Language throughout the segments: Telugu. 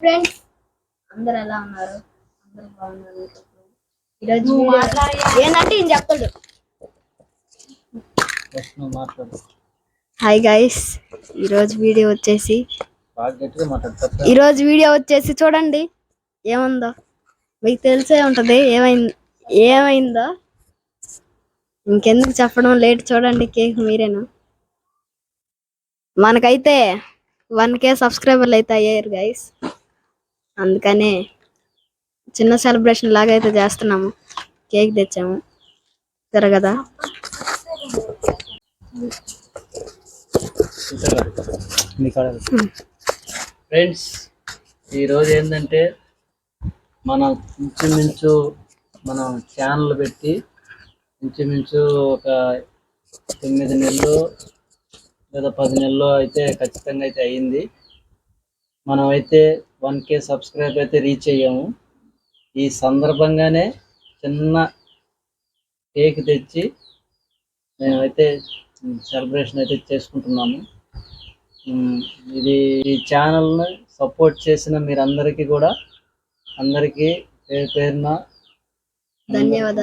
ఫ్రెండ్స్ అందరు ఎలా ఉన్నారు? అందరు బాగున్నారు. ఈరోజు వీడియో- ఏంటంటే నువ్వు మాట్లాడు. హాయ్ గైస్ ఈరోజు వీడియో వచ్చేసి ఈరోజు వీడియో వచ్చేసి చూడండి. ఏముందో? మీకు తెలిసే ఉంటది. ఏమైంది? ఏమైందో? ఇంకెందుకు చెప్పడం? లేట్ చూడండి కేక్ మీరేను? మనకైతే వన్ కే సబ్స్క్రైబర్లు అయితే అయ్యారు గైస్ అందుకనే చిన్న సెలబ్రేషన్ లాగా అయితే చేస్తున్నాము. కేక్ తెచ్చాము. తిరగదా ఫ్రెండ్స్ ఈరోజు ఏంటంటే మనం ఇంచుమించు మనం ఛానల్ పెట్టి ఇంచుమించు ఒక తొమ్మిది నెలలు లేదా పది నెలలు అయితే ఖచ్చితంగా అయితే అయ్యింది. మనం అయితే వన్ కే సబ్స్క్రైబ్ అయితే రీచ్ అయ్యాము. ఈ సందర్భంగానే చిన్న కేక్ తెచ్చి మేమైతే సెలబ్రేషన్ అయితే చేసుకుంటున్నాము. ఇది ఈ ఛానల్ని సపోర్ట్ చేసిన మీరందరికీ కూడా అందరికీ పేరు పేరున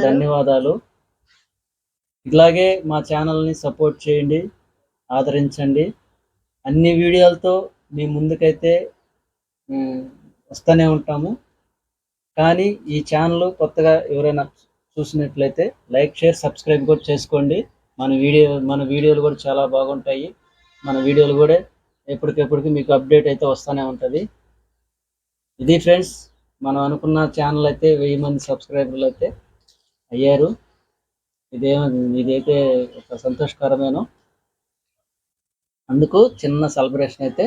ధన్యవాదాలు. ఇలాగే మా ఛానల్ని సపోర్ట్ చేయండి ఆదరించండి. అన్ని వీడియోలతో మీ ముందుకైతే వస్తూనే ఉంటాము. కానీ ఈ ఛానల్ కొత్తగా ఎవరైనా చూసినట్లయితే లైక్ షేర్ సబ్స్క్రైబ్ కూడా చేసుకోండి. మన వీడియో మన వీడియోలు కూడా చాలా బాగుంటాయి. మన వీడియోలు కూడా ఎప్పటికెప్పటికి మీకు అప్డేట్ అయితే వస్తూనే ఉంటుంది. ఇది ఫ్రెండ్స్ మనం అనుకున్న ఛానల్ అయితే వెయ్యి మంది సబ్స్క్రైబర్లు అయితే అయ్యారు. ఇదే ఇదైతే ఒక సంతోషకరమైన అందుకు చిన్న సెలబ్రేషన్ అయితే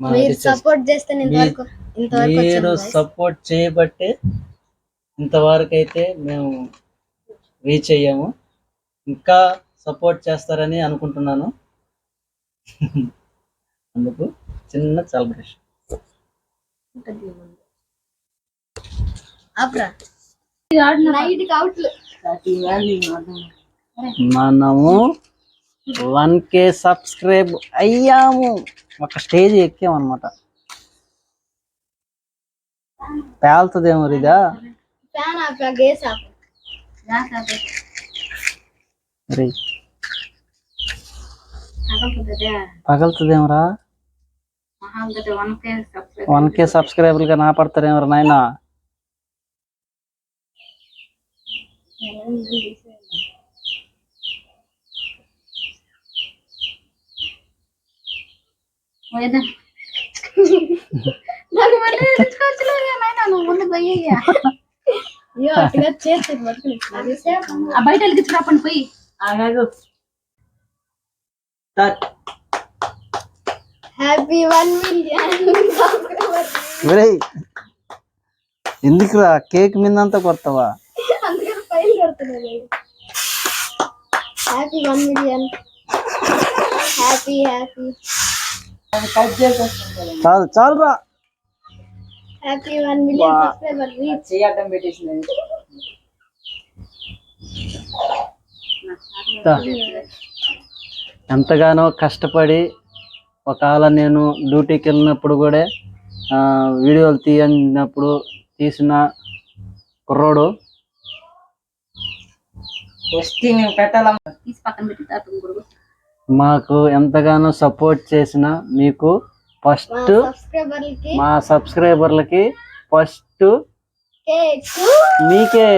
మీరు. సపోర్ట్ చేస్తే ఇంతవరకు ఇంతవరకు మీరు వచ్చాము guys. సపోర్ట్ చేయబట్టే ఇంతవరకు అయితే మేము రీచ్ అయ్యాము. ఇంకా సపోర్ట్ చేస్తారని అనుకుంటున్నాను. అందుకు చిన్న సెలబ్రేషన్ మనము వన్ కే సబ్స్క్రైబ్ అయ్యాము. ఒక స్టేజ్ ఎక్కాము అనమాట పేలుతుందేమో ఇదా? పగలుతుందేమరా వన్ కే సబ్స్క్రైబర్లు గా నా పడతారేమరా నాయనా? బయట వెలిగించుకురాపండి పోయి. హ్యాపీ వన్ మిలియన్ ఒరేయ్ ఎందుకురా కేక్ మీదంతా కొడతావా? అందుకని పైన కొడుతున్నది happy one million happy happy చాలు రీచ్ దా. ఎంతగానో కష్టపడి ఒకవేళ నేను డ్యూటీకి వెళ్ళినప్పుడు కూడా ఆ, వీడియోలు తీయనప్పుడు తీసిన కుర్రోడు. తీసి పక్కన పెట్టి తాత గురువు. మాకు ఎంతగానో సపోర్ట్ చేసిన మీకు ఫస్ట్ మా సబ్స్క్రైబర్లకి. ఫస్ట్ మీకే.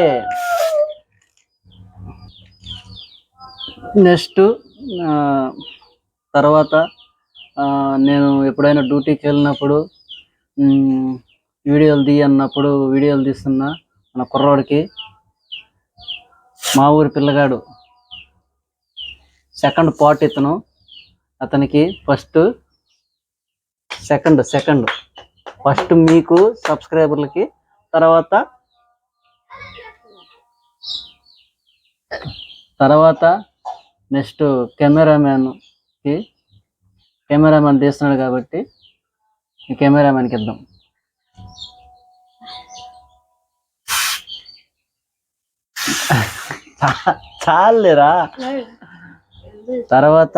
నెక్స్ట్ తర్వాత నేను ఎప్పుడైనా డ్యూటీకి వెళ్ళినప్పుడు వీడియోలు తీయన్నప్పుడు వీడియోలు తీస్తున్నా మన కుర్రోడికి మా ఊరి పిల్లగాడు సెకండ్ పాట్ ఇతను. అతనికి ఫస్ట్ సెకండ్ సెకండ్. ఫస్ట్ మీకు సబ్స్క్రైబర్లకి తర్వాత తర్వాత నెక్స్ట్ కెమెరామ్యాన్కి కెమెరామ్యాన్ తీస్తున్నాడు కాబట్టి ఈ కెమెరామ్యాన్కి ఇద్దాం. చాలేరా తర్వాత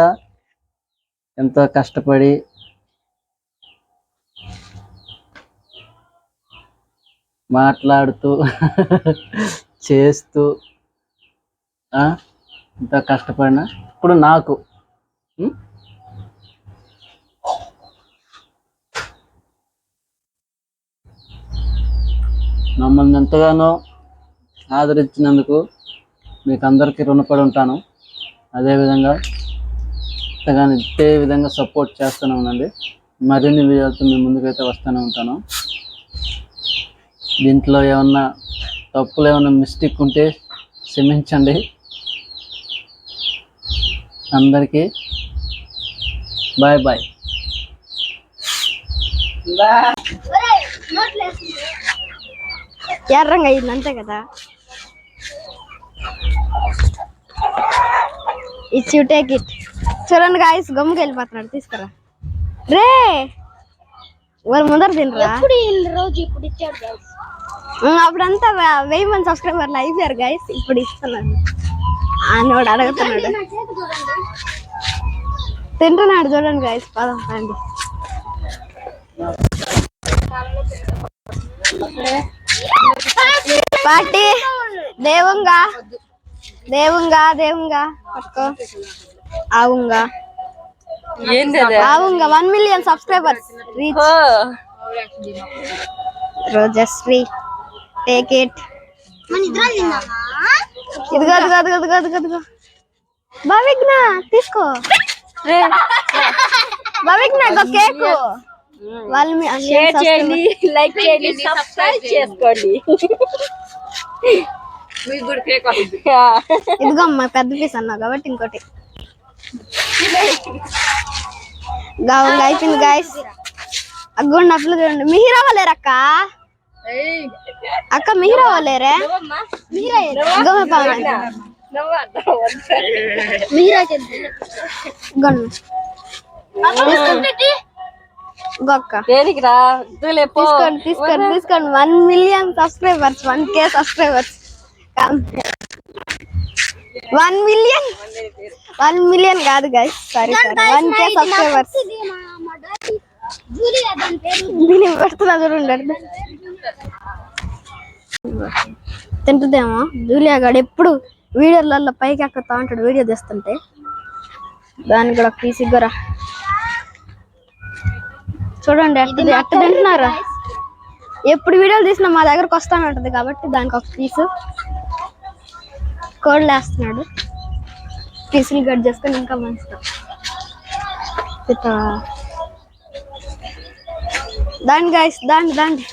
ఎంతో కష్టపడి మాట్లాడుతూ చేస్తూ ఎంత కష్టపడిన కష్టపడినా ఇప్పుడు నాకు మమ్మల్ని ఎంతగానో ఆదరించినందుకు మీకు అందరికీ రుణపడి ఉంటాను. అదేవిధంగా ఎంతగానో ఇదే విధంగా సపోర్ట్ చేస్తూనే ఉండండి మరిన్ని వీడియోలతో మీ ముందుకైతే వస్తూనే ఉంటాను. దీంట్లో ఏమన్నా తప్పులు ఏమన్నా మిస్టేక్ ఉంటే క్షమించండి. అందరికీ బాయ్ బాయ్ ఎర్రంగా అయింది అంతే కదా? ఇచ్చి టేక్ ఇట్ చూడండి గాయస్ గమ్ముకి వెళ్ళిపోతున్నాడు తీసుకురా. రే! వారు ముందర తినరా? రోజు ఇప్పుడు ఇచ్చాడు guys. ఉమ్, అప్పుడంతా వెయ్యి మంది సబ్స్క్రైబర్లు అయిపోయారు గైస్ ఇప్పుడు ఇస్తున్నాను ఆయనోడు అడుగుతున్నాడు. తింటున్నాడు చూడండి గైస్ పదం రండి. పార్టీ దేవుంగా. దేవుంగా దేవుంగా పట్టుకో. ఆవుంగా. ఆవుంగా one million subscribers reach Rojasri take it ఇదిగో ఇదిగో ఇదిగో ఇదిగో ఇదిగో ఇదిగో. భవిజ్ఞ తీసుకో. భవిజ్ఞ ఇగో కేకు. వాళ్ళు షేర్ చేయండి లైక్ చేయండి సబ్స్క్రైబ్ చేసుకోండి. ఇదిగో అమ్మా పెద్ద పీస్ అన్నావు కాబట్టి ఇంకోటి. గావంగా అయిపోయింది గాయస్ అగ్గోండి అప్పుడు చూడండి. మిహిరా వాళ్ళేరు అక్క? అక్క మిహిరా వాళ్ళేరే? గమ్మ పావండి మీరా గొన్ను గొక్క దేనికి రా? తీసుకోండి తీసుకోండి తీసుకోండి. One million subscribers one K subscribers one million one million కాదు guys sorry sorry one K subscribers దీని పెడుతున్నా చూడండి. తింటుందేమో? జూలియా గాడు ఎప్పుడు వీడియోలలో పైకి ఎక్కుతా ఉంటాడు వీడియో తీస్తుంటే. దానికి కూడా పీస్ ఇగ్గరా చూడండి అట్ట అట్ట తింటున్నారా? ఎప్పుడు వీడియోలు తీసినా మా దగ్గరకు వస్తానంటది కాబట్టి దానికి ఒక పీసు. కోళ్ళు వేస్తున్నాడు పీసులు కట్ చేసుకొని ఇంకా మంచిగా దాని గాయస్ దాని దాండి